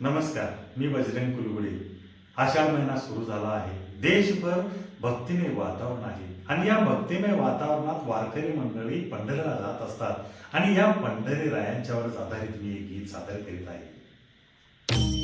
नमस्कार मी बजरंग कुलगुडे. आषाढ महिना सुरू झाला आहे. देशभर भक्तिमय वातावरण आहे. आणि या भक्तिमय वातावरणात वारकरी मंडळी पंढरीला जात असतात. आणि या पंढरी रायांच्यावरच आधारित मी एक गीत सादर करीत आहे.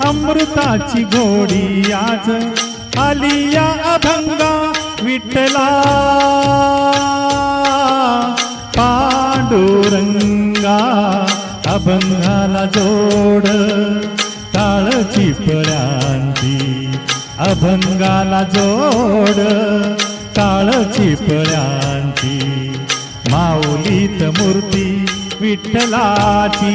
अमृताची गोडी आज आली या अभंगा विठ्ठला. पांडुरंगा अभंगाला जोड काळची पळ्यांची अभंगाला जोड काळची पळ्यांची माऊलीत मूर्ती विठ्ठलाची.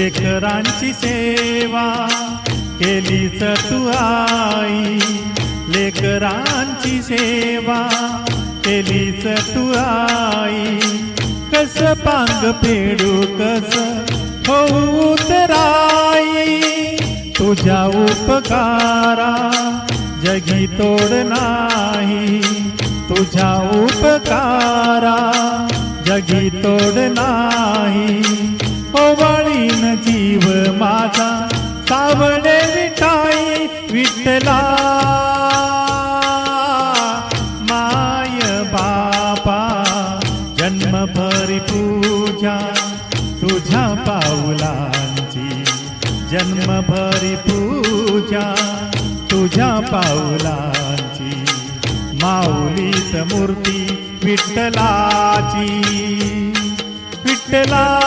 लेकरांची सेवा केलीच तू आई. लेकरांची सेवा केलीच तू आई. कस पांग फेडू कस होऊ तुझ्या उपकारा जगी तोड नाही. तुझ्या उपकारा जगी तोड नाही. जीव माझा सावणे विठाई विठला माय बापा जन्मभरी पूजा तुझ्या पाऊलांची जन्मभरी पूजा तुझ्या पाऊलांची माऊलीत मूर्ती विठ्ठलाची. विठ्ठला.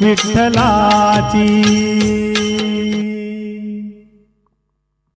विठ्ठलाची.